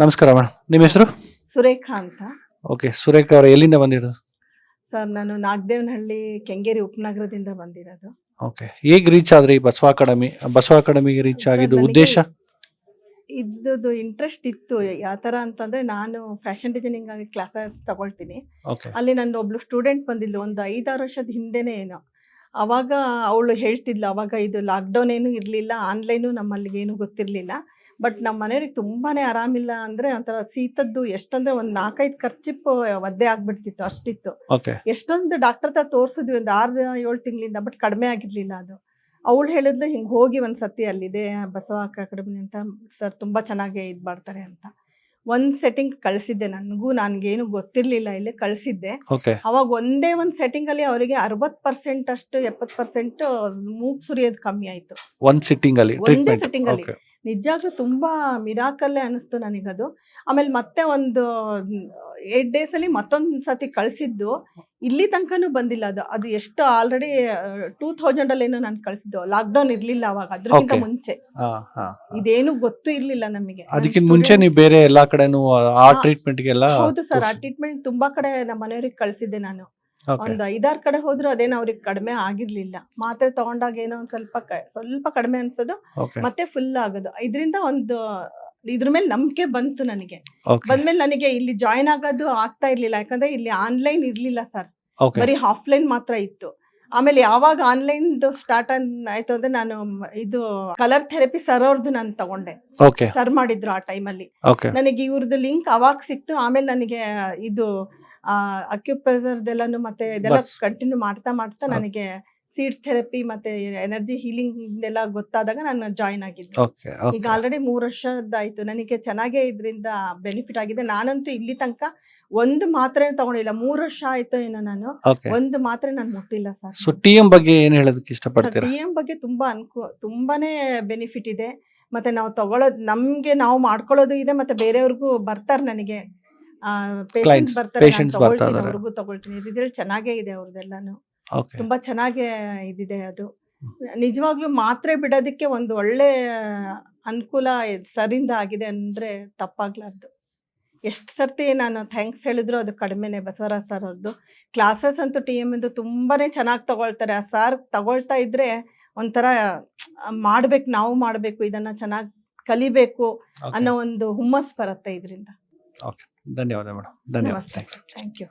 ನಮಸ್ಕಾರ ಮೇಡಮ್ ನಿಮ್ಮ ಹೆಸರು? ಸುರೇಖಾ ಅಂತ. ಓಕೆ ಸುರೇಖಾ ಅವರು ಎಲ್ಲಿಂದ ಬಂದಿರೋದು? ಸರ್ ನಾನು ನಾಗದೇವನಹಳ್ಳಿ ಕೆಂಗೇರಿ ಉಪನಗರದಿಂದ ಬಂದಿರೋದು. ಓಕೆ ಹೇಗೆ ರೀಚ್ ಆದ್ರಿ ಬಸವ ಅಕಾಡೆಮಿ? ಬಸವ ಅಕಾಡೆಮಿಗೆ ರೀಚ್ ಆಗಿದ್ದು ನನಗೆ ಉದ್ದೇಶ? ಇದ್ದದ್ದು ಇಂಟ್ರೆಸ್ಟ್ ಇತ್ತು. ಯಾವ ಥರ ಅಂತಂದರೆ ನಾನು ಫ್ಯಾಷನ್ ಡಿಸೈನಿಂಗ್ ಆಗಿ ಕ್ಲಾಸಸ್ ತಗೊಳ್ತೀನಿ. ಓಕೆ. ಅಲ್ಲಿ ನನ್ನ ಒಬ್ಳು ಸ್ಟೂಡೆಂಟ್ ಬಂದಿದ್ಲು ಒಂದು ಐದಾರು ವರ್ಷದ ಹಿಂದೆನೇ ಏನೋ. ಅವಾಗ ಅವಳು ಹೇಳ್ತಿದ್ಲು ಅವಾಗ ಇದು ಲಾಕ್ಡೌನ್ ಏನು ಇರಲಿಲ್ಲ ಆನ್ಲೈನು ನಮ್ಮಲ್ಲಿ ಏನು ಗೊತ್ತಿರಲಿಲ್ಲ. ಬಟ್ ನಮ್ಮ ಮನೆಯವ್ರಿಗೆ ತುಂಬಾ ಆರಾಮಿಲ್ಲ ಅಂದರೆ ಒಂಥರ ಸೀತದ್ದು ಎಷ್ಟಂದ್ರೆ ಒಂದು ನಾಲ್ಕೈದು ಖರ್ಚಿಪ್ಪು ಒದ್ದೆ ಆಗ್ಬಿಡ್ತಿತ್ತು ಅಷ್ಟಿತ್ತು. ಎಷ್ಟೊಂದು ಡಾಕ್ಟರ್ ಹತ್ರ ತೋರಿಸಿದ್ವಿ ಒಂದು ಆರು ಏಳು ತಿಂಗಳಿಂದ ಬಟ್ ಕಡಿಮೆ ಆಗಿರಲಿಲ್ಲ ಅದು. ಅವಳು ಹೇಳಿದ್ಲು ಹಿಂಗೆ ಹೋಗಿ ಒಂದು ಸತಿ ಅಲ್ಲಿದೆ ಬಸವ ಅಕಾಡೆಮಿ ಅಂತ ಸರ್ ತುಂಬ ಚೆನ್ನಾಗಿ ಇದು ಮಾಡ್ತಾರೆ ಅಂತ. ಒಂದು ಸೆಟ್ಟಿಂಗ್ ಕಳಿಸಿದ್ದೆ ನನಗೂ ನನಗೇನು ಗೊತ್ತಿರ್ಲಿಲ್ಲ ಇಲ್ಲಿ ಕಳಿಸಿದ್ದೆ. ಓಕೆ ಅವಾಗ ಒಂದೇ ಸೆಟ್ಟಿಂಗ್ ಅಲ್ಲಿ ಅವರಿಗೆ ಅರವತ್ ಪರ್ಸೆಂಟ್ ಅಷ್ಟು ಎಪ್ಪತ್ ಪರ್ಸೆಂಟ್ ಮೂಗ್ ಸುರಿಯೋದು ಕಮ್ಮಿ ಆಯ್ತು. ಒಂದ್ ಸಿಟ್ಟಿಂಗ್ ಅಲ್ಲಿ ಒಂದೇ ಸೆಟ್ಟಿಂಗ್ ಅಲ್ಲಿ. ಓಕೆ ನಿಜಾಗ್ಲೂ ತುಂಬ ಮಿರಾಕಲ್ಲೇ ಅನ್ನಿಸ್ತು ನನಗದು. ಆಮೇಲೆ ಮತ್ತೆ ಒಂದು ಏಟ್ ಡೇಸಲ್ಲಿ ಮತ್ತೊಂದು ಸತಿ ಕಳಿಸಿದ್ದು. ಇಲ್ಲಿ ತನಕನೂ ಬಂದಿಲ್ಲ ಅದು. ಅದು ಎಷ್ಟು ಆಲ್ರೆಡಿ ಟೂ ತೌಸಂಡಲ್ಲೇನೋ ನಾನು ಕಳಿಸಿದ್ದು. ಲಾಕ್ಡೌನ್ ಇರಲಿಲ್ಲ ಅವಾಗ. ಅದಕ್ಕಿಂತ. ಮುಂಚೆ. ಇದೇನು ಗೊತ್ತು ಇರಲಿಲ್ಲ ನಮಗೆ. ಅದಕ್ಕಿಂತ ಮುಂಚೆ ನೀವು ಬೇರೆ ಎಲ್ಲ ಕಡೆನೂ ಆ ಟ್ರೀಟ್ಮೆಂಟ್ಗೆಲ್ಲ ಟ್ರೀಟ್ಮೆಂಟ್ ಗೆಲ್ಲ ಹೌದು ಸರ್ ಆ ಟ್ರೀಟ್ಮೆಂಟ್ ತುಂಬಾ ಕಡೆ ನಮ್ಮ ಮನೆಯವ್ರಿಗೆ ಕಳಿಸಿದ್ದೆ ನಾನು. ಒಂದು ಐದಾರು ಕಡೆ ಹೋದ್ರು ಅದೇನು ಅವ್ರಿಗೆ ಕಡಿಮೆ ಆಗಿರ್ಲಿಲ್ಲ. ಮಾತ್ರೆ ತಗೊಂಡಾಗ ಏನೋ ಒಂದ್ ಸ್ವಲ್ಪ ಕ- ಸ್ವಲ್ಪ ಕಡಿಮೆ ಅನ್ಸೋದು. ಮತ್ತೆ ಫುಲ್ ಆಗೋದು. ಇದರಿಂದ ಒಂದು ಇದ್ರ ಮೇಲೆ ನಂಬಿಕೆ ಬಂತು ನನಗೆ. ಬಂದ್ಮೇಲೆ ನನಗೆ ಇಲ್ಲಿ ಜಾಯಿನ್ ಆಗೋದು ಆಗ್ತಾ ಇರ್ಲಿಲ್ಲ. ಯಾಕಂದ್ರೆ ಇಲ್ಲಿ ಆನ್ಲೈನ್ ಇರ್ಲಿಲ್ಲ ಸರ್ ಬರಿ ಬರೀ ಆಫ್ಲೈನ್ ಮಾತ್ರ ಇತ್ತು. ಆಮೇಲೆ ಯಾವಾಗ ಆನ್ಲೈನ್ ಸ್ಟಾರ್ಟ್ ಆಯ್ತು ಅಂದ್ರೆ ನಾನು ಮ್- ಇದು ಕಲರ್ ಥೆರಪಿ ಸರ್ ಅವ್ರದ್ದು ನಾನು ತಗೊಂಡೆ. ಸರ್ ಮಾಡಿದ್ರು ಆ ಟೈಮಲ್ಲಿ ಅಲ್ಲಿ. ನನಗೆ ಇವ್ರದ್ದು ಲಿಂಕ್ ಅವಾಗ ಸಿಕ್ತು. ಆಮೇಲೆ ನನಗೆ ಇದು ಅಕ್ಯುಪ್ರೆಸರ್ದೆಲ್ಲನು ಮತ್ತೆ ಇದೆಲ್ಲ ಕಂಟಿನ್ಯೂ ಮಾಡ್ತಾ ಮಾಡ್ತಾ ನನಗೆ ಸೀಡ್ಸ್ ಥೆರಪಿ ಮತ್ತೆ ಎನರ್ಜಿ ಹೀಲಿಂಗ್ ಇದೆಲ್ಲ ಗೊತ್ತಾದಾಗ ನಾನು ಜಾಯಿನ್ ಆಗಿದ್ದೆ. ಈಗ. ಆಲ್ರೆಡಿ ಮೂರು ವರ್ಷದಾಯ್ತು ನನಗೆ ಚೆನ್ನಾಗೇ ಇದ್ರಿಂದ ಬೆನಿಫಿಟ್ ಆಗಿದೆ. ನಾನಂತೂ ಇಲ್ಲಿ ತನಕ ಒಂದು ಮಾತ್ರೆ ತಗೊಂಡಿಲ್ಲ. ಮೂರು ವರ್ಷ ಆಯ್ತು ಏನೋ ನಾನು. ಒಂದು ಮಾತ್ರೆ ನಾನು ಮುಟ್ಟಿಲ್ಲ ಸರ್. ಸೊ ಟಿ ಎಂ ಬಗ್ಗೆ ಏನು ಹೇಳೋದಕ್ಕೆ ಇಷ್ಟಪಡ್ತೀರಾ? ಟಿ ಎಂ ಬಗ್ಗೆ ತುಂಬಾ ಅನ್ಕೋ ತುಂಬಾನೇ ಬೆನಿಫಿಟ್ ಇದೆ. ಮತ್ತೆ ನಾವು ತಗೊಳ್ಳೋದು ನಮ್ಗೆ ನಾವು ಮಾಡ್ಕೊಳ್ಳೋದು ಇದೆ ಮತ್ತೆ ಬೇರೆಯವ್ರಿಗೂ ಬರ್ತಾರೆ ನನಗೆ. ಪೇಷಂಟ್ಸ್ ಬರ್ತಾರೆ ನಾನು ತಗೊಳ್ತೀನಿ. ಅವ್ರಿಗೂ ತಗೊಳ್ತೀನಿ. ರಿಸಲ್ಟ್ ಚೆನ್ನಾಗೇ ಇದೆ ಅವ್ರದ್ದೆಲ್ಲಾನು. ತುಂಬಾ ಚೆನ್ನಾಗೇ ಇದಿದೆ ಅದು. ನಿಜವಾಗ್ಲೂ ಮಾತ್ರೆ ಬಿಡೋದಕ್ಕೆ ಒಂದು ಒಳ್ಳೆ ಅನುಕೂಲ ಸರಿಂದ ಆಗಿದೆ ಅಂದ್ರೆ ತಪ್ಪಾಗ್ಲಾರ್ದು ಎಷ್ಟು ಸರ್ತಿ ನಾನು ಥ್ಯಾಂಕ್ಸ್ ಹೇಳಿದ್ರು ಅದು ಕಡಿಮೆನೆ ಬಸವರಾಜ್ ಸರ್ ಅವ್ರದ್ದು ಕ್ಲಾಸಸ್ ಅಂತೂ ಟಿ ಎಂ ಇಂದು ತುಂಬಾನೇ ಚೆನ್ನಾಗಿ ತಗೊಳ್ತಾರೆ. ಆ ಸರ್ ತಗೊಳ್ತಾ ಇದ್ರೆ ಒಂಥರ ಮಾಡ್ಬೇಕು ನಾವು ಮಾಡಬೇಕು ಇದನ್ನ ಚೆನ್ನಾಗಿ ಕಲಿಬೇಕು ಅನ್ನೋ ಒಂದು ಹುಮ್ಮಸ್ ಬರುತ್ತೆ ಇದರಿಂದ. ಧನ್ಯವಾದ ಮೇಡಮ್ ಧನ್ಯವಾದ ನಮಸ್ತೆ ಥ್ಯಾಂಕ್ಸ್ ಥ್ಯಾಂಕ್ ಯು